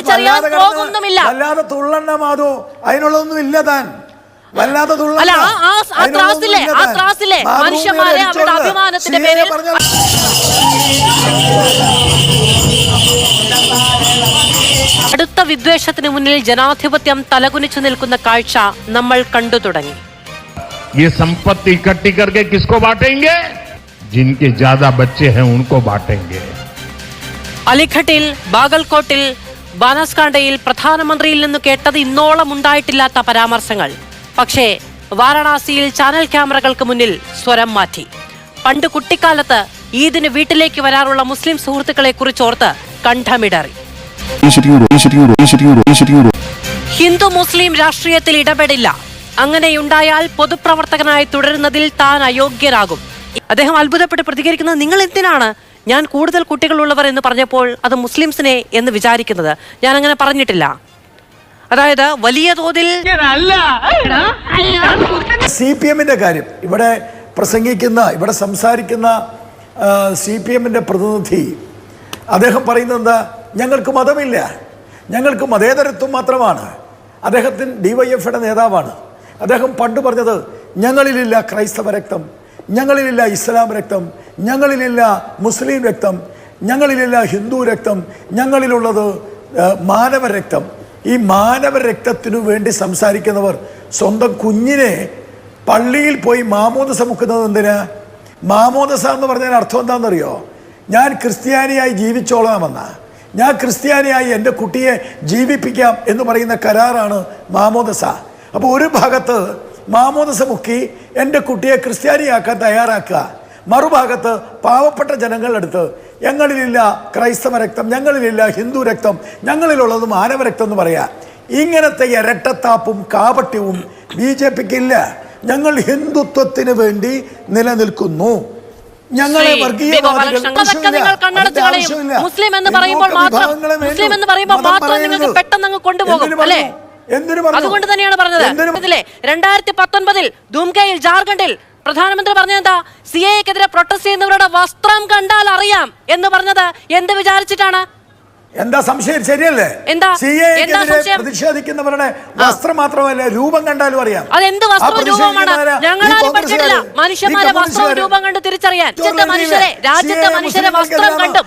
തിരിച്ചറിയാൻ വല്ലാതെ കിടന്ന് പോകുന്നുമില്ല വല്ലാതെ തുള്ളണ്ണ മാധു അതിനുള്ളതൊന്നും ഇല്ല താൻ വല്ലാതെ തുള്ളണ്ട. അല്ല, ആ- ആ- ആ അതിനുള്ളതൊന്നും ത്രാസിലെ, ഇല്ല ആ താൻ. ത്രാസിലെ മാതൃഭൂമിയുടെ മനുഷ്യന്മാരെ അവരുടെ അടിച്ചോണ്ട് അഭിമാനത്തിന്റെ CA പേരിൽ പറഞ്ഞ അടുത്ത വിദ്വേഷത്തിന് മുന്നിൽ ജനാധിപത്യം തലകുനിച്ചു നിൽക്കുന്ന കാഴ്ച നമ്മൾ കണ്ടു തുടങ്ങി ये संपत्ति इकट्ठी करके किसको बांटेंगे जिनके ज्यादा बच्चे हैं उनको बांटेंगे അലിഘട്ടിൽ ബാഗൽകോട്ടിൽ ബാനസ്കാണ്ടയിൽ പ്രധാനമന്ത്രിയിൽ നിന്ന് കേട്ടത് ഇന്നോളം ഉണ്ടായിട്ടില്ലാത്ത പരാമർശങ്ങൾ. പക്ഷേ വാരണാസിയിൽ ചാനൽ ക്യാമറകൾക്ക് മുന്നിൽ സ്വരം മാറ്റി. പണ്ട് കുട്ടിക്കാലത്ത് ഈദിന് വീട്ടിലേക്ക് വരാറുള്ള മുസ്ലിം സുഹൃത്തുക്കളെ കുറിച്ചോർത്ത് കണ്ഠമിടറി. ഹിന്ദു മുസ്ലിം രാഷ്ട്രീയത്തിൽ ഇടപെടില്ല. അങ്ങനെയുണ്ടായാൽ പൊതുപ്രവർത്തകനായി തുടരുന്നതിൽ താൻ അയോഗ്യരാകും. അദ്ദേഹം അത്ഭുതപ്പെട്ട് പ്രതികരിക്കുന്നത് നിങ്ങൾ എന്തിനാണ്? ഞാൻ കൂടുതൽ കുട്ടികളുള്ളവർ എന്ന് പറഞ്ഞപ്പോൾ അത് മുസ്ലിംസിനെ എന്ന് വിചാരിക്കുന്നത്. ഞാൻ അങ്ങനെ പറഞ്ഞിട്ടില്ല. അതായത് വലിയ തോതിൽ സി പി എമ്മിന്റെ കാര്യം. ഇവിടെ പ്രസംഗിക്കുന്ന ഇവിടെ സംസാരിക്കുന്ന സി പി എമ്മിന്റെ പ്രതിനിധി അദ്ദേഹം പറയുന്നത് എന്താ? ഞങ്ങൾക്ക് മതമില്ല. ഞങ്ങൾക്ക് മതേതരത്വം മാത്രമാണ്. അദ്ദേഹത്തിന് ഡി വൈ എഫിയുടെ നേതാവാണ്. അദ്ദേഹം പണ്ട് പറഞ്ഞത് ഞങ്ങളിലില്ല ക്രൈസ്തവ രക്തം ഞങ്ങളിലില്ല ഇസ്ലാം രക്തം ഞങ്ങളിലില്ല മുസ്ലിം രക്തം ഞങ്ങളിലില്ല ഹിന്ദു രക്തം ഞങ്ങളിലുള്ളത് മാനവ രക്തം. ഈ മാനവരക്തത്തിനു വേണ്ടി സംസാരിക്കുന്നവർ സ്വന്തം കുഞ്ഞിനെ പള്ളിയിൽ പോയി മാമോദസ മുക്കുന്നത് എന്തിനാ? മാമോദസ എന്ന് പറഞ്ഞതിന് അർത്ഥം എന്താണെന്നറിയോ? ഞാൻ ക്രിസ്ത്യാനിയായി ജീവിച്ചോളാമെന്ന. ഞാൻ ക്രിസ്ത്യാനിയായി എന്റെ കുട്ടിയെ ജീവിപ്പിക്കാം എന്ന് പറയുന്ന കരാറാണ് മാമോദസ. അപ്പോൾ ഒരു ഭാഗത്ത് മാമോദസ മുക്കി എന്റെ കുട്ടിയെ ക്രിസ്ത്യാനിയാക്കാൻ തയ്യാറാക്കുക. മറുഭാഗത്ത് പാവപ്പെട്ട ജനങ്ങളെടുത്ത് ഞങ്ങളിലില്ല ക്രൈസ്തവ രക്തം ഞങ്ങളിലില്ല ഹിന്ദു രക്തം ഞങ്ങളിലുള്ളത് മാനവരക്തം എന്ന് പറയാ. ഇങ്ങനത്തെ ഇരട്ടത്താപ്പും കാപട്യവും ബി ജെ പിക്ക് ഇല്ല ഞങ്ങൾ ഹിന്ദുത്വത്തിന് വേണ്ടി നിലനിൽക്കുന്നു. ഞങ്ങളെ മുസ്ലിം എന്ന് പറയുമ്പോൾ മാത്രം മുസ്ലിം എന്ന് പറയുമ്പോൾ മാത്രം നിങ്ങൾക്ക് പെട്ടെന്ന് അങ്ങ് കൊണ്ടുപോകും അല്ലേ? അതുകൊണ്ട് തന്നെയാണ് പറഞ്ഞത്. രണ്ടായിരത്തി പത്തൊൻപതിൽ ധൂംകയിൽ ജാർഖണ്ഡിൽ പ്രധാനമന്ത്രി പറഞ്ഞതെന്താ? സി എക്കെതിരെ പ്രൊട്ടസ്റ്റ് ചെയ്യുന്നവരുടെ വസ്ത്രം കണ്ടാൽ അറിയാം എന്ന് പറഞ്ഞത് എന്ത് വിചാരിച്ചിട്ടാണ്? എന്താ സംശയം? ശരിയല്ലേ? എന്താ? സി എന്താ എക്കെതിരെ സംശയം? പ്രതിഷേധിക്കുന്നവരുടെ വസ്ത്രം മാത്രമല്ല രൂപം കണ്ടാലും അറിയാം. അതെന്ത് ആ വസ്ത്രവും രൂപമാണ്? പ്രതിഷേധിക്കുന്നവരാ? ഞങ്ങളാരും പഠിച്ചിട്ടില്ല. മനുഷ്യന്മാരെ വസ്ത്രവും രൂപം കണ്ട് തിരിച്ചറിയാൻ. മനുഷ്യരെ രാജ്യത്തെ മനുഷ്യരെ വസ്ത്രം കണ്ടും.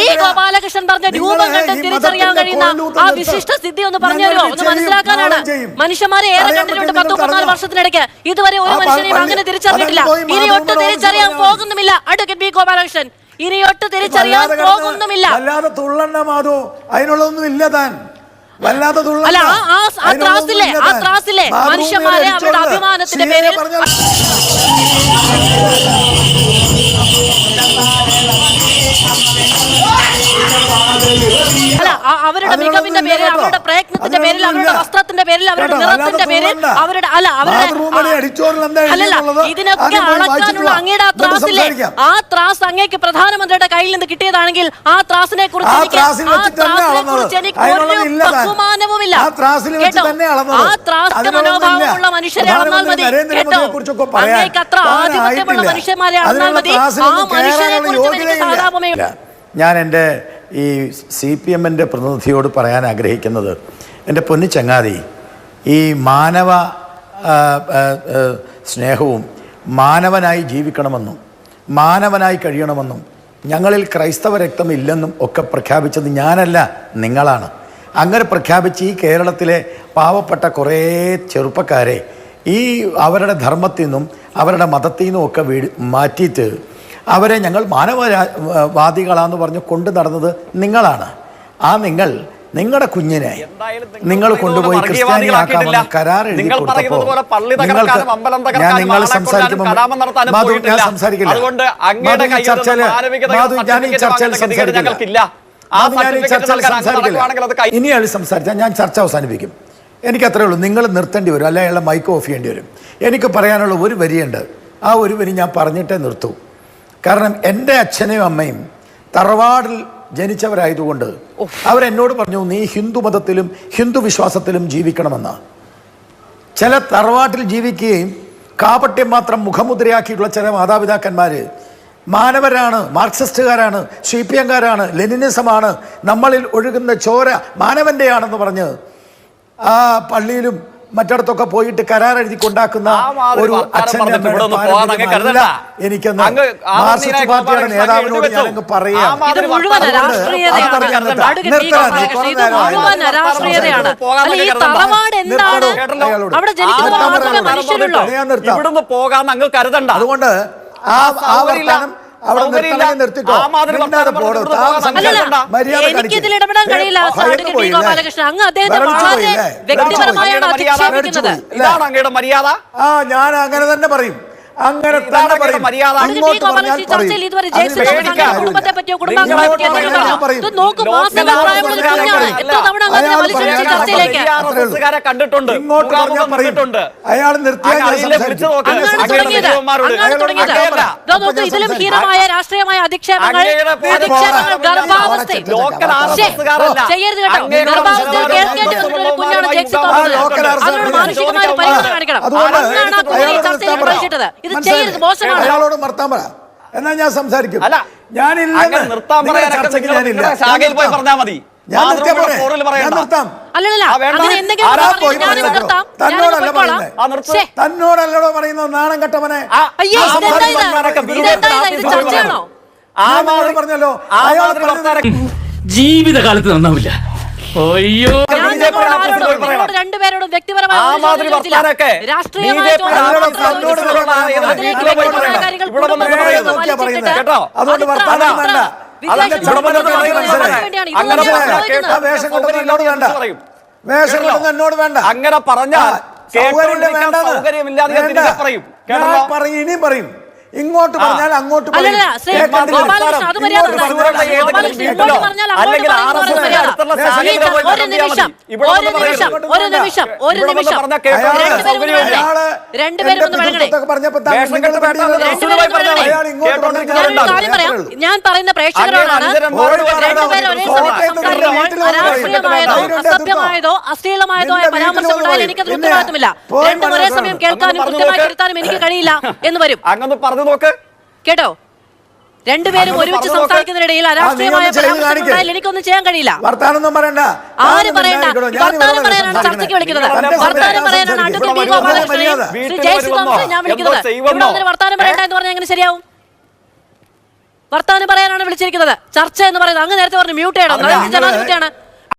ഈ ഗോപാലകൃഷ്ണൻ പറഞ്ഞ രൂപം കണ്ട് തിരിച്ചറിയാൻ കഴിയുന്ന ആ വിശിഷ്ട സ്ഥിതി ഒന്ന് മനസ്സിലാക്കാനാണ്. മനുഷ്യന്മാരെ ഏറെ കണ്ടിട്ടുണ്ട് പത്ത് വർഷത്തിനിടയ്ക്ക്. ഇതുവരെ ഒരു മനുഷ്യനെയും അങ്ങനെ തിരിച്ചറിഞ്ഞിട്ടില്ല. ഇനി ഒട്ടും തിരിച്ചറിയാൻ. പോകുന്നുമില്ല. Advocate B Gopalakrishnan. ഇനി ഒട്ടും തിരിച്ചറിയാൻ പോകുന്നുമില്ല. വല്ലാതെ തുള്ളണ്ണ മാധു. അതിനുള്ളതൊന്നും ഇല്ല താൻ. വല്ലാതെ തുള്ളണ്ട. അല്ല, ആ- ആ- ആ ത്രാസിലെ, ആ ത്രാസിലെ മനുഷ്യന്മാരെ അവരുടെ അഭിമാനത്തിന്റെ പേരിൽ അവരുടെ മികവിന്റെ പേരിൽ അവരുടെ പ്രയത്നത്തിന്റെ പേരിൽ അവരുടെ വസ്ത്രത്തിന്റെ പേരിൽ അവരുടെ നിറത്തിന്റെ പേരിൽ അവരുടെ അല്ല അവരുടെ അല്ലല്ല ഇതിനൊക്കെ അളക്കാനുള്ള അങ്ങയുടെ ആ ത്രാസിലെ ആ ത്രാസ് അങ്ങേക്ക് പ്രധാനമന്ത്രിയുടെ കയ്യിൽ നിന്ന് കിട്ടിയതാണെങ്കിൽ ആ ത്രാസിനെ കുറിച്ച് എനിക്ക് ആ ത്രാസിനെ കുറിച്ച് എനിക്ക് ഒരു ബഹുമാനവുമില്ല. ആ കേട്ടോ? ത്രാസിന്റെ അതിനുള്ളതൊന്നും മനോഭാവമുള്ള മനുഷ്യരെ അളന്നാൽ മതി. കേട്ടോ അങ്ങേക്ക് അത്ര ആധിപത്യമുള്ള മനുഷ്യന്മാരെ അളന്നാൽ മതി. ആ മനുഷ്യരെ കുറിച്ച് എനിക്ക് സാധാപമേ ഞാൻ എന്റെ ഈ സി പി എമ്മിന്റെ പ്രതിനിധിയോട് പറയാൻ ആഗ്രഹിക്കുന്നത് എന്റെ പൊന്നു ചങ്ങാതി ഈ മാനവ സ്നേഹവും മാനവനായി ജീവിക്കണമെന്നും മാനവനായി കഴിയണമെന്നും ഞങ്ങളിൽ ക്രൈസ്തവ രക്തമില്ലെന്നും ഒക്കെ പ്രഖ്യാപിച്ചത് ഞാനല്ല നിങ്ങളാണ്. അങ്ങനെ പ്രഖ്യാപിച്ച് ഈ കേരളത്തിലെ പാവപ്പെട്ട കുറേ ചെറുപ്പക്കാരെ ഈ അവരുടെ ധർമ്മത്തിൽ നിന്നും അവരുടെ മതത്തിൽ നിന്നും ഒക്കെ വീട് മാറ്റിയിട്ട് അവരെ ഞങ്ങൾ മാനവവാദികളാന്ന് പറഞ്ഞ് കൊണ്ടു നടന്നത് നിങ്ങളാണ്. ആ നിങ്ങൾ നിങ്ങളുടെ കുഞ്ഞിനെ നിങ്ങൾ കൊണ്ടുപോയി ക്രിസ്ത്യാനിയാക്കാമെന്ന് കരാർ എഴുതി കൊടുത്തപ്പോൾ നിങ്ങൾക്ക് ഞാൻ നിങ്ങൾ സംസാരിക്കുമ്പോൾ മാധു, ഞാൻ സംസാരിക്കില്ല. മാധു, ഈ ചർച്ചയിൽ- മാധു, ഞാൻ ഈ ചർച്ചയിൽ സംസാരിക്കില്ല. മാധു, ഞാൻ ഈ ചർച്ചയിൽ സംസാരിക്കില്ല. ഇനി അയാൾ സംസാരിച്ചാൽ ഞാൻ ചർച്ച അവസാനിപ്പിക്കും. എനിക്ക് അത്രേ ഉള്ളൂ. നിങ്ങൾ നിർത്തേണ്ടി വരും. അല്ലെങ്കിൽ മൈക്ക് ഓഫ് ചെയ്യേണ്ടി വരും. എനിക്ക് പറയാനുള്ള ഒരു വരിയുണ്ട്. ആ ഒരു വരി ഞാൻ പറഞ്ഞിട്ടേ നിർത്തൂ. കാരണം എന്റെ അച്ഛനെയും അമ്മയും തറവാടിൽ ജനിച്ചവരായതുകൊണ്ട് അവരെന്നോട് പറഞ്ഞു നീ ഹിന്ദു മതത്തിലും ഹിന്ദു വിശ്വാസത്തിലും ജീവിക്കണമെന്ന്. ചില തറവാട്ടിൽ ജീവിക്കുകയും കാപട്യം മാത്രം മുഖമുദ്രയാക്കിയിട്ടുള്ള ചില മാതാപിതാക്കന്മാർ മാനവരാണ് മാർക്സിസ്റ്റുകാരാണ് സി പി എംകാരാണ് ലെനിനിസമാണ് നമ്മളിൽ ഒഴുകുന്ന ചോര മാനവന്റെയാണെന്ന് പറഞ്ഞ് ആ പള്ളിയിലും മറ്റിടത്തൊക്കെ പോയിട്ട് കരാർ എഴുതി കൊണ്ടാക്കുന്ന ഒരു അച്ഛന്റെ എനിക്കെന്ന് പാർട്ടിയുടെ നേതാവിനോട് ഞാൻ അങ്ങ് പറയാം അതുകൊണ്ട് ആ ആ വർത്തമാനം കഴിയില്ല. അങ്ങ് അദ്ദേഹത്തെ ഇതാണ് മര്യാദ? ആ ഞാൻ അങ്ങനെ തന്നെ പറയും. അങ്ങനെ തന്നെ ഇങ്ങോട്ട് അയാൾ നിർത്തിയാൽ ഹീനമായ രാഷ്ട്രീയമായ അധിക്ഷേപങ്ങൾ ചെയ്യരുത് കേട്ടോ. ചർച്ചയിൽ ഇത് ചെയ്യരുത് അയാളോട് നിർത്താൻ പറ. എന്നാ ഞാൻ സംസാരിക്കും. അല്ല ഞാനില്ല നിർത്താൻ പോയി മതി. തന്നോടല്ലോ പറയുന്നത്? നാണം കെട്ടവനെ പറഞ്ഞല്ലോ. ജീവിതകാലത്ത് നന്നാവില്ല. അയ്യോ. എന്നോട് വേണ്ട. അങ്ങനെ പറഞ്ഞാൽ സൗകര്യം ഇനിയും പറയും. ഇങ്ങോട്ട് പറഞ്ഞാൽ അങ്ങോട്ട് ഞാൻ പറയുന്ന പ്രേക്ഷകരോടാണ് അരാഷ്ട്രീയമായതോ അസഭ്യമായതോ അശ്ലീലമായതോ ആയ പരാമർശം ഉണ്ടായാലും എനിക്ക് ഉത്തരവാദിത്തമില്ല രണ്ടും ഒരേ സമയം കേൾക്കാനും കൃത്യമായി എനിക്ക് കഴിയില്ല. എന്ന് വരും നോക്ക്. കേട്ടോ? രണ്ടുപേരും ഒരുമിച്ച് സംസാരിക്കുന്നതിനിടയിൽ അരാഷ്ട്രീയമായ പരാമർശങ്ങൾ എനിക്കൊന്നും ചെയ്യാൻ കഴിയില്ല. വർത്താനൊന്നും പറയണ്ട. ആര് പറയണ്ട? വർത്താനം പറയാനാണ് ചർച്ചയ്ക്ക് വിളിക്കുന്നത്. വർത്താനം പറയാനാണ് അടുത്ത ബി ഗോപാലകൃഷ്ണനെയും ഞാൻ വിളിക്കുന്നത്. ഇവിടെ ഒന്നിന് വർത്താനം പറയണ്ട എന്ന് പറഞ്ഞാൽ എങ്ങനെ ശരിയാവും? വർത്താനം പറയാനാണ് വിളിച്ചിരിക്കുന്നത്. ചർച്ച എന്ന് പറയുന്നത് അങ്ങ് നേരത്തെ പറഞ്ഞു മ്യൂട്ട് ചെയ്യണം. ജനാധിപത്യമാണ്